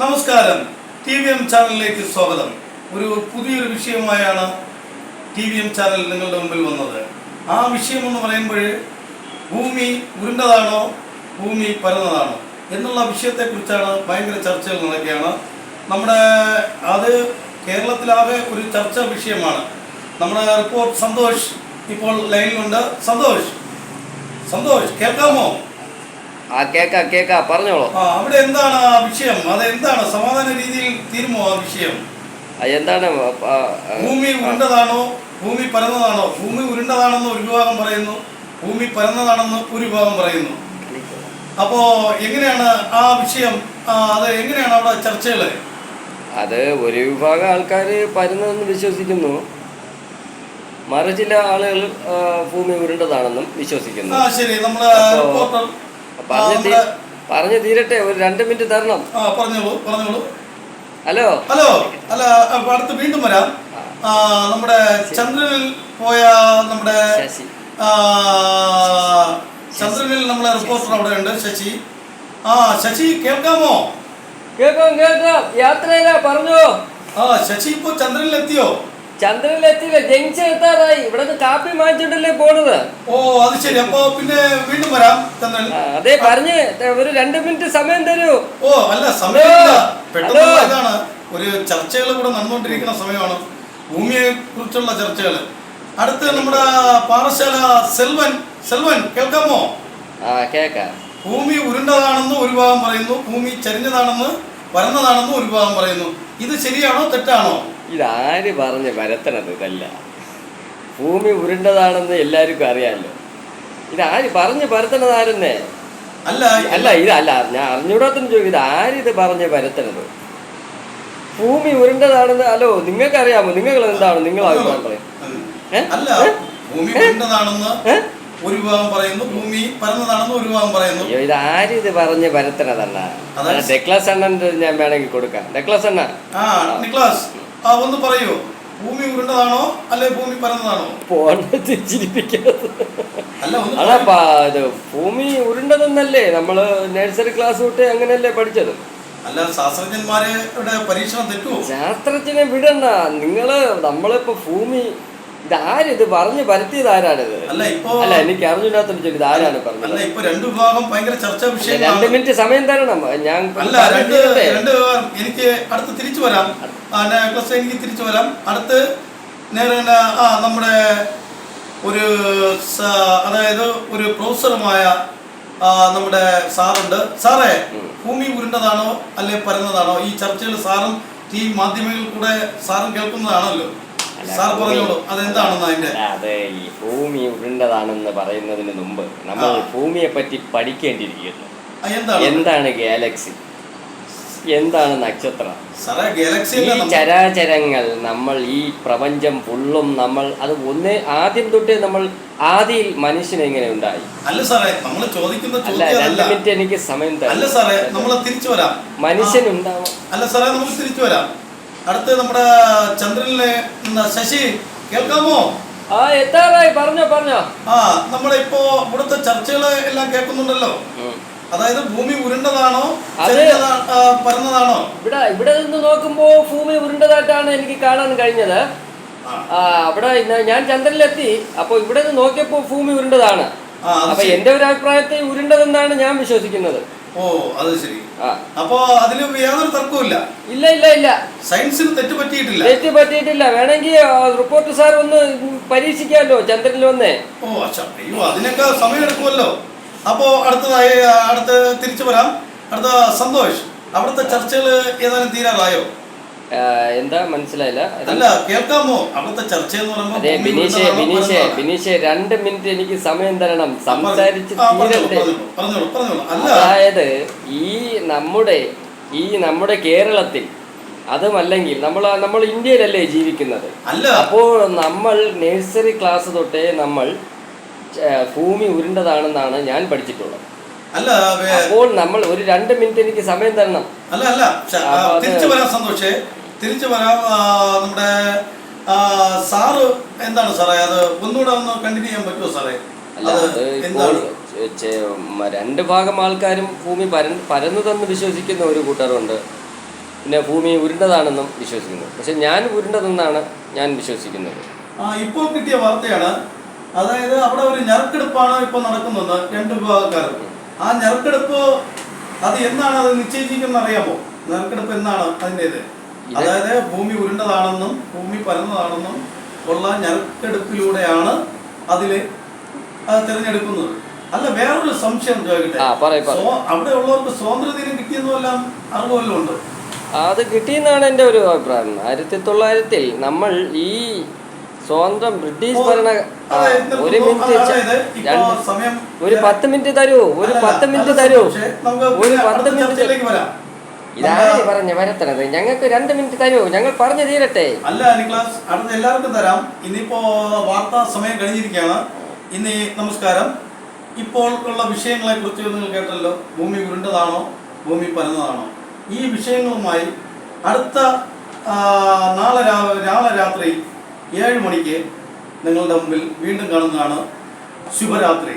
നമസ്കാരം. T V M ചാനലിലേക്ക് സ്വാഗതം. ഒരു പുതിയൊരു വിഷയമായാണ് ടി വി എം ചാനൽ നിങ്ങളുടെ മുമ്പിൽ വന്നത്. ആ വിഷയം എന്ന് പറയുമ്പോൾ ഭൂമി ഉരുണ്ടതാണോ ഭൂമി പരന്നതാണോ എന്നുള്ള വിഷയത്തെക്കുറിച്ചാണ് ഭയങ്കര ചർച്ചകൾ നടക്കുകയാണ്. നമ്മുടെ അത് കേരളത്തിലാകെ ഒരു ചർച്ച വിഷയമാണ്. നമ്മുടെ റിപ്പോർട്ട് സന്തോഷ് ഇപ്പോൾ ലൈനിലുണ്ട്. സന്തോഷ് സന്തോഷ് കേൾക്കാമോ? ആ കേക്കാ കേക്കാ പറഞ്ഞോളൂ. അവിടെ എന്താണ് ആ വിഷയം? അത് എന്താണ്? സമാധാന രീതിയിൽ തീരുമോ ആ വിഷയം? എന്താണ് ഭൂമി ഉരുണ്ടതാണോ? ഭൂമി പരന്നതാണോ? ഭൂമി ഉരുണ്ടതാണെന്ന് ഒരു വിഭാഗം പറയുന്നു. ഭൂമി പരന്നതാണെന്ന് ഒരു വിഭാഗം പറയുന്നു. അപ്പോ എങ്ങനെയാണ് ആ വിഷയം? അത് എങ്ങനെയാണ് അവിടെ ചർച്ചകൾ അത് ഒരു വിഭാഗം ആൾക്കാർ പരുന്നതെന്ന് വിശ്വസിക്കുന്നു. മറു ചില ആളുകൾ ഭൂമി ഉരുണ്ടതാണെന്നും വിശ്വസിക്കുന്നു. ശരി. ആ, പറഞ്ഞു പറഞ്ഞു തീരട്ടെ ഒരു രണ്ട് മിനിറ്റ് തരണം. ആ പറഞ്ഞോളൂ പറഞ്ഞോളൂ. ഹലോ? ഹലോ അല്ല അടുത്ത് വീണ്ടും വരാം. നമ്മുടെ ചന്ദ്രനിൽ പോയ നമ്മുടെ ചന്ദ്രനിൽ നമ്മളെ റിപ്പോർട്ടർ അവിടെ ഉണ്ട് ശശി. ആ ശശി കേൾക്കാമോ? കേൾക്കാം കേൾക്കാം. യാത്രയിലാ പറഞ്ഞോ. ആ ശശി ഇപ്പോ ചന്ദ്രനിൽ എത്തിയോ ചന്ദ്രനിലെത്തിയില്ല. ജംഗ്ഷൻ എത്താറായി. ഇവിടെ നിന്ന് കാപ്പി വാങ്ങിച്ചിട്ടല്ലേ പോണത്? ഓ അത് ശരി. അപ്പൊ പിന്നെ വീണ്ടും വരാം ചന്ദ്രൻ. അതെ പറഞ്ഞ്. ഒരു രണ്ട് മിനിറ്റ് സമയം തരൂ. ഓ അല്ല സമയം പെട്ടെന്ന്. ഇതാണ്. ഒരു ചർച്ചകൾ കൂടെ നടന്നുകൊണ്ടിരിക്കുന്ന സമയമാണ്. ഭൂമിയെ കുറിച്ചുള്ള ചർച്ചകൾ. അടുത്ത് നമ്മുടെ പാറശാല സെൽവൻ. സെൽവൻ കേൾക്കാമോ? ആ കേക്കാം. ഭൂമി ഉരുണ്ടതാണെന്ന് ഒരു ഭാഗം പറയുന്നു. ഭൂമി ചരിഞ്ഞതാണെന്ന് വരുന്നതാണെന്ന് ഒരു ഭാഗം പറയുന്നു. ഇത് ശരിയാണോ തെറ്റാണോ? ഇതാര് പറഞ്ഞ് വരത്തണത് ഇതല്ല. ഭൂമി ഉരുണ്ടതാണെന്ന് എല്ലാവർക്കും അറിയാമല്ലോ ഇതാര് പറഞ്ഞ് പരത്തണത് ആരെന്നേ? അല്ല അല്ല ഇതല്ല ഞാൻ അറിഞ്ഞൂടാത്തെന്ന് ചോദിക്കും ഇത് ആരിത് പറഞ്ഞ് പരത്തണത്? ഭൂമി ഉരുണ്ടതാണെന്ന് അല്ലോ നിങ്ങൾക്ക് അറിയാമോ നിങ്ങൾ എന്താണ് നിങ്ങൾ അഭിപ്രായം പറയും. ഒരു ഭാഗം പറയുന്നു ഭൂമി പരന്നതാണെന്ന് ഒരു ഭാഗം പറയുന്നു. അയ്യോ ഇത് ആരിത് പറഞ്ഞ് പരത്തണതല്ല? ഡെക്ലാസ് അണ്ണൻ ഞാൻ വേണമെങ്കിൽ കൊടുക്കാം. ഡെക്ലാസ് അണ്ണ. നിക്ലാസ് ആ ഒന്ന് പറയൂ. ഭൂമി ഉരുണ്ടതാണോ? അല്ലെ ഭൂമി പരന്നതാണോ? അല്ല ഭൂമി ഉരുണ്ടതെന്നല്ലേ നമ്മൾ നഴ്സറി ക്ലാസ് തൊട്ട് അങ്ങനെയല്ലേ പഠിച്ചത്? അല്ല ശാസ്ത്രജ്ഞന്മാരുടെ പരീക്ഷണം തെറ്റുമോ ശാസ്ത്രജ്ഞനെ വിടണ്ട. നിങ്ങൾ നമ്മളിപ്പോ ഭൂമി ഇതാര് ഇത് പറഞ്ഞു പരത്തിയത് ആരാണിത്? അല്ല ഇപ്പോ അല്ല എനിക്ക് അറിഞ്ഞില്ലാത്തൊരു ചോദ്യം ആരാണ് അല്ല പറഞ്ഞത്? ഇപ്പൊ രണ്ടു വിഭാഗം ഭയങ്കര ചർച്ചാ രണ്ട് മിനിറ്റ് സമയം തരണം. ഞാൻ. എനിക്ക് അടുത്ത് തിരിച്ചു വരാം. എനിക്ക് തിരിച്ചു വരാം. അടുത്ത് നേരെ ആ നമ്മുടെ ഒരു അതായത് ഒരു പ്രൊഫസറുമായ നമ്മുടെ സാറുണ്ട്. സാറേ ഭൂമി ഉരുണ്ടതാണോ അല്ലെ പരന്നതാണോ? ഈ ചർച്ചകൾ സാറും ഈ മാധ്യമങ്ങളിൽ കൂടെ സാറും കേൾക്കുന്നതാണല്ലോ. സാർ പറഞ്ഞോളൂ അതെന്താണെന്ന് അതിന്റെ അതെ ഈ ഭൂമി ഉരുണ്ടതാണെന്ന് പറയുന്നതിന് മുമ്പ് നമ്മൾ ഭൂമിയെ പറ്റി പഠിക്കേണ്ടിയിരിക്കുന്നു. എന്താണ് ഗാലക്സി? എന്താണ് നക്ഷത്രം? ഈ ചരാചരങ്ങൾ നമ്മൾ ഈ പ്രപഞ്ചം ഫുള്ളും നമ്മൾ അത് ഒന്ന് ആദ്യം തൊട്ടേ നമ്മൾ ആദിയിൽ മനുഷ്യൻ എങ്ങനെ ഉണ്ടായി? അല്ല സാറേ നമ്മൾ ചോദിക്കുന്ന അല്ല രണ്ട് മിനിറ്റ് എനിക്ക് സമയം അല്ല സാറേ നമ്മൾ തിരിച്ചു വരാം. മനുഷ്യൻ ഉണ്ടാവും. അല്ല സാറേ നമുക്ക് തിരിച്ചു വരാം. അടുത്ത് നമ്മുടെ ചന്ദ്രനിലെ ശശി കേൾക്കാമോ? ആ എത്താറായി. പറഞ്ഞോ പറഞ്ഞോ. ആ നമ്മളിപ്പോ ഇവിടുത്തെ ചർച്ചകൾ എല്ലാം കേൾക്കുന്നുണ്ടല്ലോ. അതായത് ഭൂമി ഉരുണ്ടതാണോ അത് പരന്നതാണോ? ഇവിടെ ഇവിടെ നിന്ന് നോക്കുമ്പോൾ ഭൂമി ഉരുണ്ടതായിട്ടാണ് എനിക്ക് കാണാൻ കഴിഞ്ഞത്. അവിടെ ഞാൻ ചന്ദ്രനിലെത്തി അപ്പോൾ ഇവിടെ നിന്ന് നോക്കിയപ്പോൾ ഭൂമി ഉരുണ്ടതാണ്. അപ്പൊ എന്റെ ഒരു അഭിപ്രായത്തെ ഉരുണ്ടതെന്നാണ് ഞാൻ വിശ്വസിക്കുന്നത്. ഓ അത് ശരി. അപ്പോ അതിൽ യാതൊരു തർക്കവുമില്ല. ഇല്ല ഇല്ല ഇല്ല. സയൻസിന് തെറ്റ് പറ്റിയിട്ടില്ല. തെറ്റ് പറ്റിയിട്ടില്ല വേണമെങ്കിൽ റിപ്പോർട്ട് സാർ ഒന്ന് പരീക്ഷിക്കാമല്ലോ ചന്ദ്രനിൽ വന്നേ. ഓ അച്ഛാ അയ്യോ അതിനൊക്കെ സമയം എടുക്കുമല്ലോ അപ്പോ അടുത്തതായി അടുത്ത് തിരിച്ചു വരാം. അടുത്ത സന്തോഷ് അവിടുത്തെ ചർച്ചകൾ ഏതാനും തീരാറായോ? എന്താ മനസ്സിലായില്ല? അല്ല കേൾക്കാമോ? അവിടുത്തെ ചർച്ച എന്ന് പറയുമ്പോൾ അതെ ബിനീഷെ ബിനീഷെ ബിനീഷെ രണ്ട് മിനിറ്റ് എനിക്ക് സമയം തരണം. സംസാരിച്ച് തീരട്ടെ. അതായത് ഈ നമ്മുടെ ഈ നമ്മുടെ കേരളത്തിൽ അതുമല്ലെങ്കിൽ നമ്മൾ നമ്മൾ ഇന്ത്യയിലല്ലേ ജീവിക്കുന്നത്? അല്ല. അപ്പോൾ നമ്മൾ നഴ്സറി ക്ലാസ് തൊട്ടേ നമ്മൾ ഭൂമി ഉരുണ്ടതാണെന്നാണ് ഞാൻ പഠിച്ചിട്ടുള്ളത്. അല്ല അപ്പോൾ നമ്മൾ ഒരു രണ്ട് മിനിറ്റ് എനിക്ക് സമയം തരണം. അല്ല അല്ല തിരിച്ചു വരാൻ സന്തോഷേ. തിരിച്ചു വരാം നമ്മുടെ സാറ് എന്താണ് സാറേ? അത് ഒന്നുകൂടെ ഒന്ന് കണ്ടിന്യൂ ചെയ്യാൻ പറ്റുമോ സാറേ? രണ്ട് ഭാഗം ആൾക്കാരും ഭൂമി പര പരന്നതെന്ന് വിശ്വസിക്കുന്ന ഒരു കൂട്ടരുണ്ട്. പിന്നെ ഭൂമി ഉരുണ്ടതാണെന്നും വിശ്വസിക്കുന്നു. പക്ഷെ ഞാൻ ഉരുണ്ടതെന്നാണ് ഞാൻ വിശ്വസിക്കുന്നത്. ഇപ്പോൾ കിട്ടിയ വാർത്തയാണ് അതായത് അവിടെ ഒരു ഞെറുക്കെടുപ്പാണ് ഇപ്പൊ നടക്കുന്നത് രണ്ട് വിഭാഗക്കാർക്ക്. ആ ഞെറുക്കെടുപ്പ് അത് എന്നാണ് അത് നിശ്ചയിച്ചിരിക്കുന്ന അറിയാമോ ഞെറുക്കെടുപ്പ് എന്നാണ് അതിന്റെ ഇത് അതായത് ഭൂമി ഉരുണ്ടതാണെന്നും ഭൂമി പരന്നതാണെന്നും ഉള്ള ഞെറുക്കെടുപ്പിലൂടെയാണ് അതിൽ അത് തിരഞ്ഞെടുക്കുന്നത്. അല്ല വേറൊരു സംശയം ചോദിക്കട്ടെ? അവിടെ ഉള്ളവർക്ക് സ്വാതന്ത്ര്യദിനം കിട്ടിയെന്നുമെല്ലാം അറിവുമല്ലോ ഉണ്ട്? അത് കിട്ടിയെന്നാണ് എന്റെ ഒരു അഭിപ്രായം. ആയിരത്തി തൊള്ളായിരത്തിൽ നമ്മൾ ഈ സ്വന്തം ബ്രിട്ടീഷ് ഭരണ ഒരു മിനിറ്റ് സമയം ഒരു പത്ത് മിനിറ്റ് തരൂ ഒരു പത്ത് മിനിറ്റ് തരൂ. ഒരു പത്ത് മിനിറ്റ് ഇതാണ് പറഞ്ഞ വരത്തണത്? ഞങ്ങൾക്ക് രണ്ട് മിനിറ്റ് തരൂ. ഞങ്ങൾ പറഞ്ഞു തീരട്ടെ. അല്ല നിക്ലാസ് അടുത്ത എല്ലാവർക്കും തരാം. ഇന്നിപ്പോ വാർത്താ സമയം കഴിഞ്ഞിരിക്കുകയാണ്. ഇന്ന് നമസ്കാരം. ഇപ്പോൾ ഉള്ള വിഷയങ്ങളെ കുറിച്ച് നിങ്ങൾ കേട്ടല്ലോ. ഭൂമി ഉരുണ്ടതാണോ? ഭൂമി പരന്നതാണോ? ഈ വിഷയങ്ങളുമായി അടുത്ത നാളെ രാവിലെ നാളെ രാത്രി ഏഴ് മണിക്ക് നിങ്ങളുടെ മുമ്പിൽ വീണ്ടും കാണുന്നതാണ് ശുഭരാത്രി.